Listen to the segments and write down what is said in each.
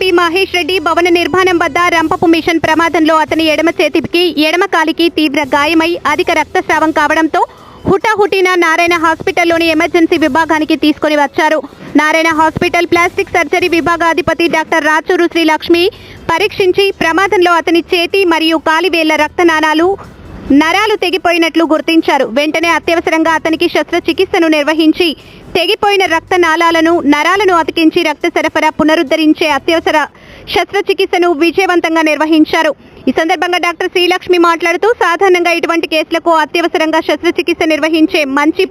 P Mahesh Reddy భవన నిర్మాణం వద్ద రంపపు మిషన్ ప్రమాదంలో అతని ఎడమ చేతికి ఎడమ కాలికి తీవ్ర గాయమై అధిక రక్తస్రావం కావడంతో హుటాహుటిన నారాయణ హాస్పిటల్లోని ఎమర్జెన్సీ విభాగానికి తీసుకుని వచ్చారు. నారాయణ హాస్పిటల్ ప్లాస్టిక్ సర్జరీ విభాగాధిపతి డాక్టర్ రాచూరు శ్రీ లక్ష్మి పరీక్షించి ప్రమాదంలో అతని చేతి మరియు కాలివేళ్ళ రక్తనాణాలు నరాలు తెగిపోయినట్లు గుర్తించారు. వెంటనే అత్యవసరంగా అతనికి శస్త్రచికిత్సను నిర్వహించి తెగిపోయిన రక్తనాళాలను నరాలను అతికించి రక్త సరఫరా పునరుద్ధరించే అత్యవసర శస్త్రచికిత్సను విజయవంతంగా నిర్వహించారు. ఈ సందర్భంగా డాక్టర్ శ్రీలక్ష్మి మాట్లాడుతూ సాధారణంగా ఇటువంటి కేసులకు అత్యవసరంగా శస్త్రచికిత్స నిర్వహించే మంచి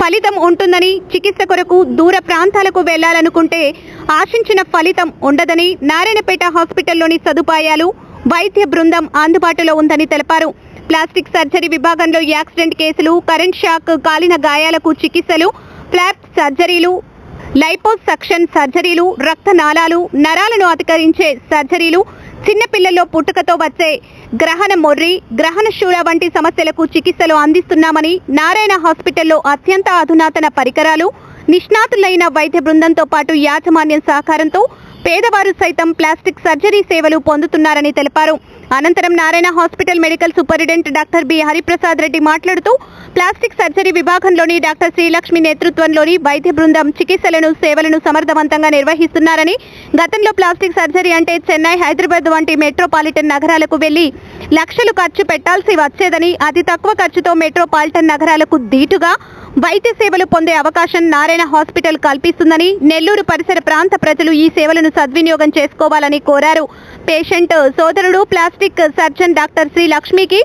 ఫలితం ఉంటుందని చికిత్స కొరకు దూర ప్రాంతాలకు వెళ్ళాలనుకుంటే ఆశించిన ఫలితం ఉండదని నారాయణపేట హాస్పిటల్లోని సదుపాయాలు వైద్య బృందం అందుబాటులో ఉందని తెలిపారు. ప్లాస్టిక్ సర్జరీ విభాగంలో యాక్సిడెంట్ కేసులు కరెంట్ షాక్ కాలిన గాయాలకు చికిత్సలు ఫ్లాప్ సర్జరీలు లైపోసక్షన్ సర్జరీలు రక్తనాళాలు నరాలను అతికరించే సర్జరీలు చిన్నపిల్లల్లో పుట్టుకతో వచ్చే గ్రహణ మొర్రి గ్రహణ శూల వంటి సమస్యలకు చికిత్సలు అందిస్తున్నామని నారాయణ హాస్పిటల్లో అత్యంత అధునాతన పరికరాలు నిష్ణాతులైన వైద్య బృందంతో పాటు యాజమాన్యం సహకారంతో పేదవారు సైతం ప్లాస్టిక్ సర్జరీ సేవలు పొందుతున్నారని తెలిపారు. అనంతరం Narayana hospital medical superintendent doctor B Hariprasad Reddy మాట్లాడుతూ ప్లాస్టిక్ సర్జరీ విభాగంలోని డాక్టర్ శ్రీలక్ష్మి నేతృత్వంలోని వైద్య బృందం చికిత్సలను సేవలను సమర్థవంతంగా నిర్వహిస్తున్నారని గతంలో ప్లాస్టిక్ సర్జరీ అంటే చెన్నై హైదరాబాద్ వంటి మెట్రోపాలిటన్ నగరాలకు వెళ్ళి లక్షలు ఖర్చు పెట్టాల్సి వచ్చేదని అతి తక్కువ ఖర్చుతో మెట్రోపాలిటన్ నగరాలకు దీటుగా వైద్య సేవలు పొందే అవకాశం నారాయణ హాస్పిటల్ కల్పిస్తుందని నెల్లూరు పరిసర ప్రాంత ప్రజలు ఈ సేవలను సద్వినియోగం చేసుకోవాలని కోరారు. పేషెంట్ సోదరుడు ప్లాస్టిక్ సర్జన్ డాక్టర్ శ్రీ లక్ష్మికి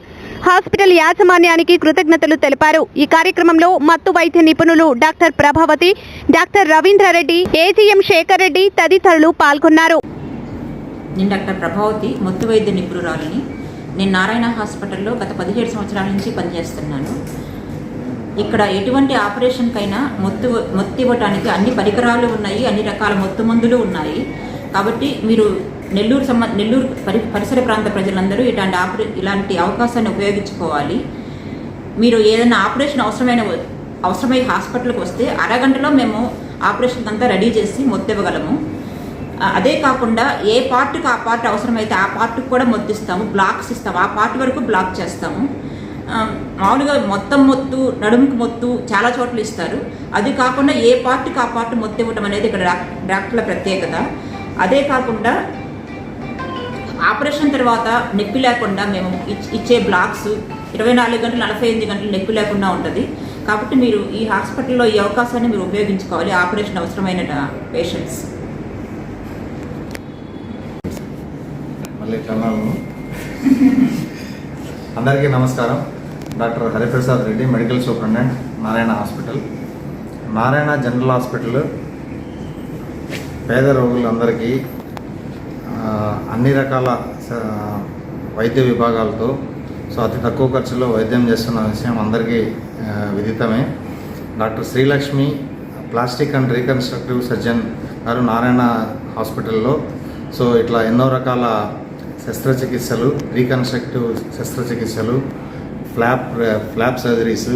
హాస్పిటల్ యాజమాన్యానికి కృతజ్ఞతలు తెలిపారు. ఈ కార్యక్రమంలో మత్తు వైద్య నిపుణులు doctor Prabhavati doctor Ravindra Reddy AGM Shekar Reddy తదితరులు పాల్గొన్నారు. నేను డాక్టర్ ప్రభావతి మొత్తు వైద్య నిపుణురాలిని. నేను నారాయణ హాస్పిటల్లో గత పదిహేడు సంవత్సరాల నుంచి పనిచేస్తున్నాను. ఇక్కడ ఎటువంటి ఆపరేషన్కైనా మొత్తు మొత్తి ఇవ్వటానికి అన్ని పరికరాలు ఉన్నాయి అన్ని రకాల మొత్తు మందులు ఉన్నాయి. కాబట్టి మీరు నెల్లూరు సంబ నెల్లూరు పరి పరిసర ప్రాంత ప్రజలందరూ ఇలాంటి ఆపరే ఇలాంటి అవకాశాన్ని ఉపయోగించుకోవాలి. మీరు ఏదైనా ఆపరేషన్ అవసరమైన అవసరమై హాస్పిటల్కి వస్తే అరగంటలో మేము ఆపరేషన్ అంతా రెడీ చేసి మొత్తివ్వగలము అదే కాకుండా ఏ పార్ట్కి ఆ పార్ట్ అవసరమైతే ఆ పార్ట్కి కూడా మొత్తిస్తాము బ్లాక్స్ ఇస్తాము ఆ పార్ట్ వరకు బ్లాక్ చేస్తాము. మామూలుగా మొత్తం మొత్తు నడుముకు మొత్తు చాలా చోట్ల ఇస్తారు. అది కాకుండా ఏ పార్ట్కి ఆ పార్ట్ మొత్తం ఇవ్వటం అనేది ఇక్కడ డాక్టర్ల ప్రత్యేకత. అదే కాకుండా ఆపరేషన్ తర్వాత నొప్పి లేకుండా మేము ఇచ్- ఇచ్చే బ్లాక్స్ ఇరవై నాలుగు గంటలు నలభై ఎనిమిది గంటలు నొప్పి లేకుండా ఉంటుంది. కాబట్టి మీరు ఈ హాస్పిటల్లో ఈ అవకాశాన్ని మీరు ఉపయోగించుకోవాలి ఆపరేషన్ అవసరమైన పేషెంట్స్. మళ్ళీ కన్నాను అందరికీ నమస్కారం. Doctor Hariprasad Reddy medical superintendent Narayana hospital. Narayana general hospital పేద రోగులందరికీ అన్ని రకాల వైద్య విభాగాలతో సో అతి తక్కువ ఖర్చులో వైద్యం చేస్తున్న విషయం అందరికీ విదితమే. Doctor Srilakshmi plastic and reconstructive surgeon గారు నారాయణ హాస్పిటల్లో. సో ఇట్లా ఎన్నో రకాల శస్త్రచికిత్సలు రీకన్స్ట్రక్టివ్ శస్త్రచికిత్సలు ఫ్లాప్ ఫ్లాప్ సర్జరీస్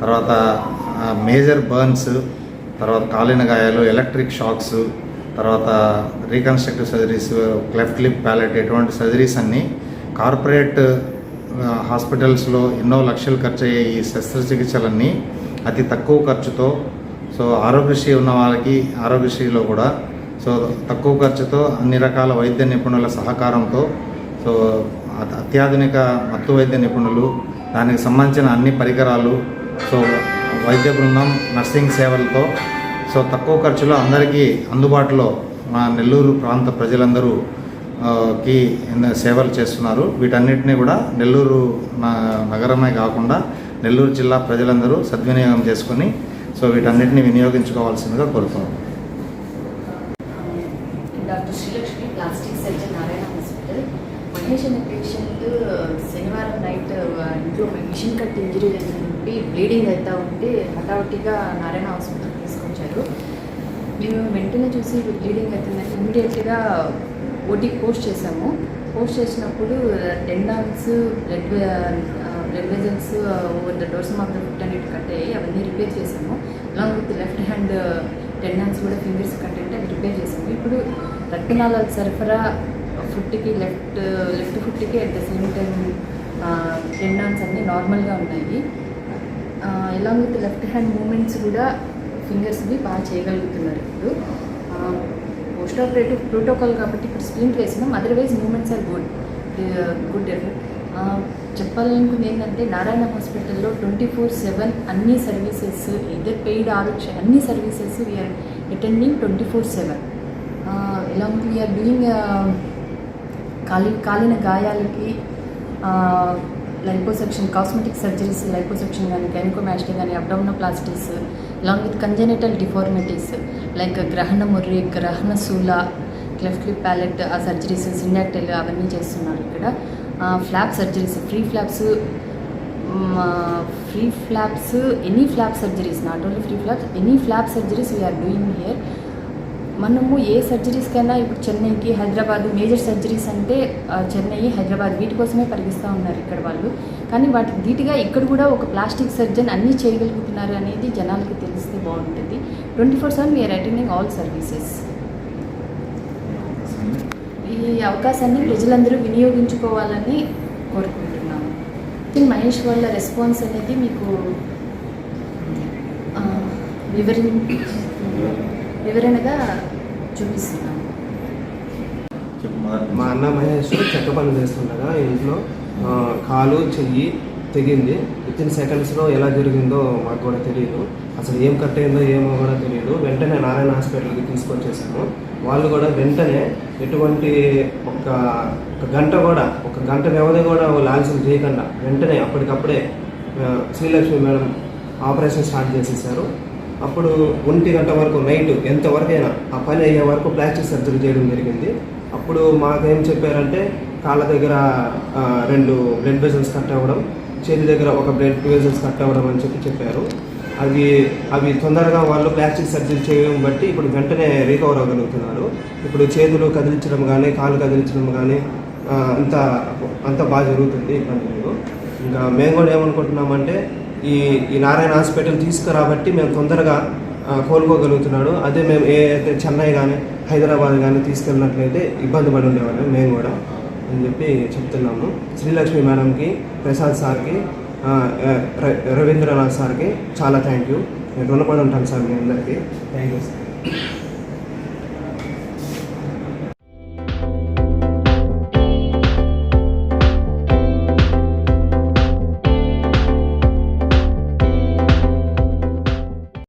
తర్వాత మేజర్ బర్న్స్ తర్వాత కాలిన గాయాలు ఎలక్ట్రిక్ షాక్స్ తర్వాత reconstructive surgeries cleft lip palate ఎటువంటి సర్జరీస్ అన్నీ కార్పొరేట్ హాస్పిటల్స్లో ఎన్నో లక్షలు ఖర్చు అయ్యే ఈ శస్త్రచికిత్సలన్నీ అతి తక్కువ ఖర్చుతో సో ఆరోగ్యశ్రీ ఉన్న వాళ్ళకి ఆరోగ్యశ్రీలో కూడా సో తక్కువ ఖర్చుతో అన్ని రకాల వైద్య నిపుణుల సహకారంతో సో అత్యాధునిక మత్తు వైద్య నిపుణులు దానికి సంబంధించిన అన్ని పరికరాలు సో వైద్య బృందం నర్సింగ్ సేవలతో సో తక్కువ ఖర్చులో అందరికీ అందుబాటులో మా నెల్లూరు ప్రాంత ప్రజలందరూ కి సేవలు చేస్తున్నారు. వీటన్నిటిని కూడా నెల్లూరు నగరమే కాకుండా నెల్లూరు జిల్లా ప్రజలందరూ సద్వినియోగం చేసుకొని సో వీటన్నిటిని వినియోగించుకోవాల్సిందిగా కోరుతున్నాను doctor Srilakshmi plastic surgeon Narayana hospital Mahesh అనే పేషెంట్ శనివారం నైట్ ఇంట్లో మిషన్ కట్ ఇంజరీ చేసి బ్లీడింగ్ అవుతా ఉంటే హఠావటిగా నారాయణ హాస్పిటల్ తీసుకొచ్చారు. మేము వెంటనే చూసి బ్లీడింగ్ అవుతుందని ఇమీడియట్గా ఓటీ పోస్ట్ చేసాము పోస్ట్ చేసినప్పుడు tendons blood blood vessels over the dorsum of the foot అనేది కట్ అయ్యాయి అవన్నీ రిపేర్ చేసాము along with left hand tendons కూడా ఫింగర్స్ కట్ అంటే అవి రిపేర్ చేసాము ఇప్పుడు రక్తనాళాల సరఫరా ఫుట్కి left left ఫుట్కి at the same time tendons అన్నీ నార్మల్గా ఉన్నాయి. Along with left hand movements కూడా ఫింగర్స్ని బాగా చేయగలుగుతున్నారు ఇప్పుడు. పోస్ట్ ఆపరేటివ్ ప్రోటోకాల్ కాబట్టి ఇప్పుడు స్ప్లింట్ వేసినాం. Otherwise movements are good good effect చెప్పాలనుకుంది ఏంటంటే నారాయణ హాస్పిటల్లో ట్వంటీ ఫోర్ సెవెన్ అన్ని సర్వీసెస్ ఇద్దరు పెయిడ్ ఆరోగ్య అన్ని services we're attending twenty four seven ఎలా వీఆర్ డూయింగ్ కాలి కాలిన గాయాలకి లైపోసెక్షన్ కాస్మెటిక్ సర్జరీస్ లైపోసెక్షన్ కానీ గైనకోమాస్టిక్ కానీ abdominoplasties along with congenital deformities like గ్రహణ ముర్రి గ్రహణ శూల క్లెఫ్ట్ లిప్ ప్యాలెట్ ఆ సర్జరీస్ సిన్యాక్టెల్ అవన్నీ చేస్తున్నారు ఇక్కడ. Flap surgeries free flaps free flaps any flap surgeries not only free flaps any flap surgeries we're doing here మనము ఏ సర్జరీస్కైనా ఇప్పుడు చెన్నైకి హైదరాబాద్ మేజర్ సర్జరీస్ అంటే చెన్నై హైదరాబాద్ వీటి కోసమే పరిగిస్తూ ఉన్నారు ఇక్కడ వాళ్ళు. కానీ వాటికి ధీటుగా ఇక్కడ కూడా ఒక ప్లాస్టిక్ సర్జన్ అన్నీ చేయగలుగుతున్నారు అనేది జనాలకి తెలిస్తే బాగుంటుంది. Twenty four seven we're attending all services ఈ అవకాశాన్ని ప్రజలందరూ వినియోగించుకోవాలని కోరుకుంటున్నాము. మహేష్ వాళ్ళ రెస్పాన్స్ అనేది మీకు ఆ, వివరి వివరణగా చూపిస్తున్నాము మా అన్న మహేష్ చెక్క పని చేస్తుండగా ఇంట్లో ఆ, కాలు చెయ్యి తెగింది. విత్ ఇన్ సెకండ్స్లో ఎలా జరిగిందో మాకు కూడా తెలియదు అసలు ఏం కట్ అయిందో ఏమో కూడా తెలియదు వెంటనే నారాయణ హాస్పిటల్కి తీసుకొచ్చేసాము. వాళ్ళు కూడా వెంటనే ఎటువంటి ఒక ఒక గంట కూడా ఒక గంట వ్యవధి కూడా వాళ్ళు ఆలస్యం చేయకుండా వెంటనే అప్పటికప్పుడే శ్రీలక్ష్మి మేడం ఆపరేషన్ స్టార్ట్ చేసేసారు. అప్పుడు ఒంటి గంట వరకు నైట్ ఎంతవరకైనా ఆ పని అయ్యే వరకు ప్లాస్టిక్ సర్జరీ చేయడం జరిగింది. అప్పుడు మాకేం చెప్పారంటే కాళ్ళ దగ్గర రెండు బ్లడ్ వెజల్స్ కట్ అవ్వడం చేతి దగ్గర ఒక బ్లడ్ వెజల్స్ కట్ అవ్వడం అని చెప్పి చెప్పారు. అవి అవి తొందరగా వాళ్ళు ప్లాస్టిక్ సర్జరీ చేయడం బట్టి ఇప్పుడు వెంటనే రికవర్ అవ్వగలుగుతున్నారు. ఇప్పుడు చేతులు కదిలించడం కానీ కాళ్ళు కదిలించడం కానీ అంత అంత బాగా జరుగుతుంది ఇబ్బంది లేదు. ఇంకా మేము కూడా ఏమనుకుంటున్నామంటే ఈ ఈ నారాయణ హాస్పిటల్ తీసుకురాబట్టి మేము తొందరగా కోలుకోగలుగుతున్నాడు. అదే మేము ఏ అయితే చెన్నై కానీ హైదరాబాద్ కానీ తీసుకెళ్ళినట్లయితే ఇబ్బంది పడి ఉండేవాళ్ళం మేము కూడా అని చెప్పి చెప్తున్నాము. శ్రీలక్ష్మి మేడంకి ప్రసాద్ సార్కి ర- రవీంద్రనాథ్ సార్కి చాలా థ్యాంక్ యూ. నేను రుణపడి ఉంటాను సార్ మీ అందరికీ. Thank you sir.